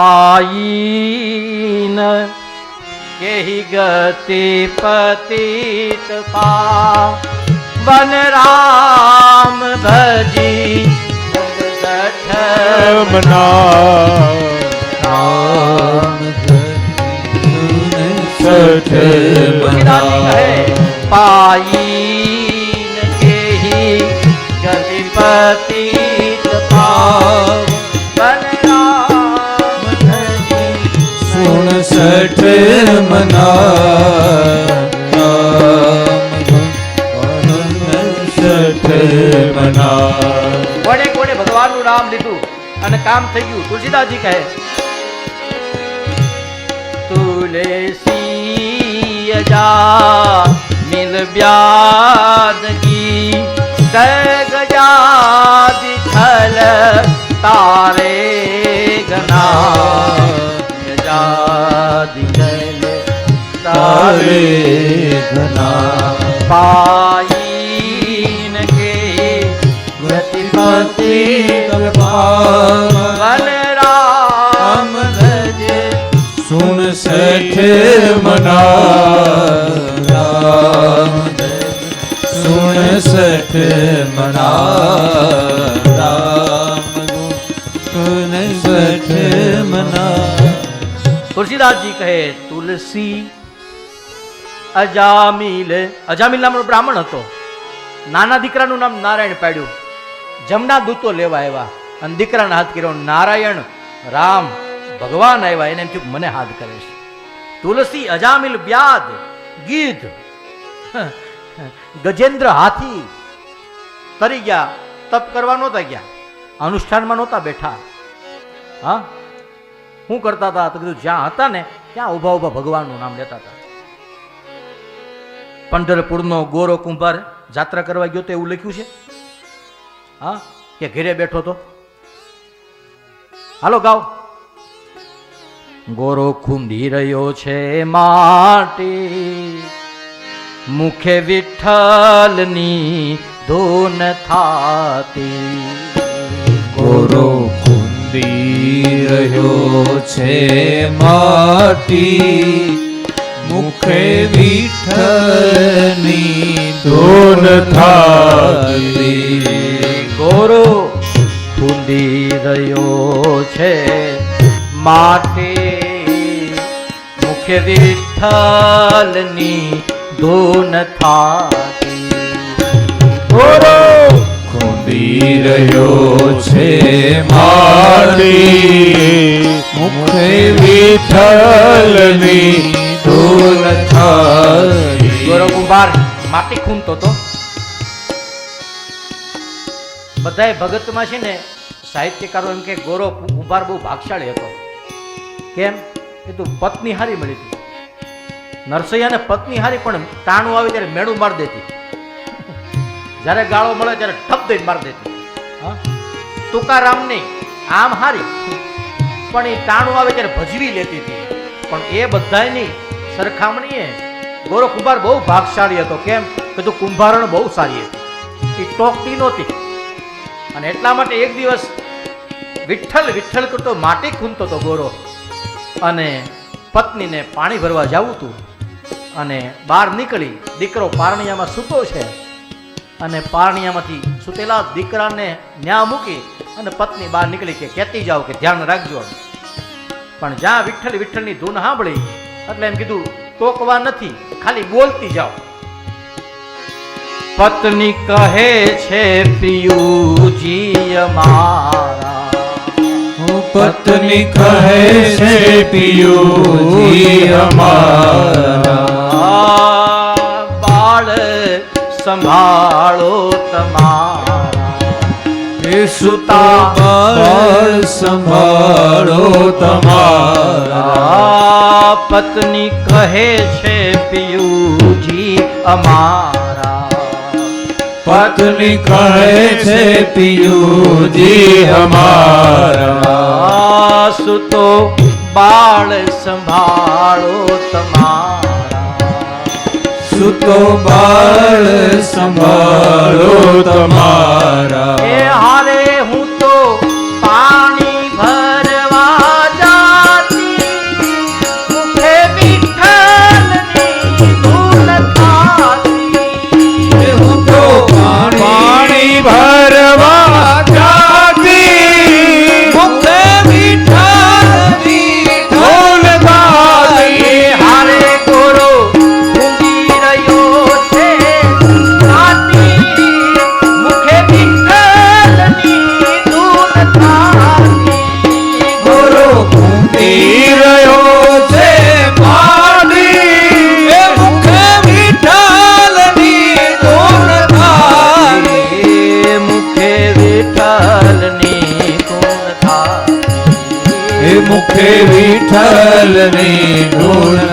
Pine કેહી ગતિ પતિત પા બન રામ ભજી મના રામ સઠ કહે સઠ મના કોણે કોણે ભગવાનનું નામ લીધું અને કામ થઈ ગયું? તુલસીદાસજી કહે, તુલસી તારે ગના ગજાદિ થલ તારે ઘના પાઈન કે ગતિપતિ વન રામ ભજ સુણ સઠ મના રામ સુન સઠ મના રામ ગુણ સઠ મના તુલસીદાસજી કહે, તુલસી અજામિલ. અજામિલ નામનો બ્રાહ્મણ હતો. નાના દીકરાનું નામ નારાયણ પાડ્યું. જમના દૂતો લેવા આવ્યા. અને દીકરાને હાથ કર્યો, નારાયણ, રામ, ભગવાન આવ્યા. એને એમ થયું, મને હાથ કરે છે. તુલસી, અજામિલ, વ્યાદ, ગીધ, ગજેન્દ્ર હાથી તરી ગયા, તપ કરવા નહોતા ગયા. અનુષ્ઠાનમાં નહોતા બેઠા. હા? શું કરતા હતા? તો કીધું, જ્યાં હતા ને, ત્યાં ઊભા ઊભા ભગવાનનું નામ લેતા હતા. પંઢરપુરનો ગોરો કુંભાર જાત્રા કરવા ગયો તો એવું લખ્યું છે? હા? કે ઘેરે બેઠો તો? હાલો ગાઓ. ગોરો ખુંદી રહ્યો છે માટી, મુખે વિઠ્ઠલની ધૂન થાતી. ગોરો રહ્યો છે માટી. મુખે વિઠ્ઠલની ધોન થાલી ગોરો ફૂંદી રહ્યો છે માટે. મુખે વિઠ્ઠલની ધૂન થાલી ગોરો કુંદી રહ્યો છે મુખે વિઠ્ઠલની ધૂન થાતી ગોરો કુંભાર, માટી ખૂંદતો તો બધાય ભગતમાં છે ને, સાહિત્યકારો એમ કે ગોરો કુંભાર બહુ ભાગશાળી હતો. કેમ? એ તો પત્ની હારી મળી હતી. નરસૈયાને પત્ની હારી પણ તાણું આવે ત્યારે મેળું મારી દેતી. જ્યારે ગાળો મળે ત્યારે ઠપ દઈને મારી દેતી. હા? તુકારામની આમ હારી. પણ એ ટાણું આવે ત્યારે ભજવી લેતી હતી. પણ એ બધાની સરખામણીએ ગોરો કુંભાર બહુ ભાગશાળી હતો. કેમ? કે તું કુંભારણ બહુ સારી હતી. એ ટોકતી નહોતી. અને એટલા માટે એક દિવસ વિઠ્ઠલ વિઠ્ઠલ કરતો માટી ખૂંદતો હતો ગોરો. અને પત્નીને પાણી ભરવા જવું હતું. અને બહાર નીકળી દીકરો પારણિયામાં સૂતો છે. અને પારણિયામાંથી સૂતેલા દીકરાને ન્યા મૂકી અને પત્ની બહાર નીકળી કે કહેતી જાઓ કે ધ્યાન રાખજો. પણ જ્યાં વિઠ્ઠલ વિઠ્ઠલની ધૂન સાંભળી એટલે એમ કીધું ટોકવા નથી ખાલી બોલતી જાઓ. પત્ની કહે છે પિયુજી અમારા પત્ની કહે છે પિયુજી અમારા બાળ સંભાળો તમારા. એ સુતા બાળ સંભાળો તમારા. પત્ની કહે છે પિયુજી અમારા. પત્ની કહે છે પિયુજી અમારા. સુતો બાળ સંભાળો તમારા. સુતો બાળ સંભાળો તમારા. પી રહ્યો છે પાણી એ મુખે વિઠાલની કોણ થાય મુખે વિઠાલની કોણ થાય મુખે વિઠાલની ગુણ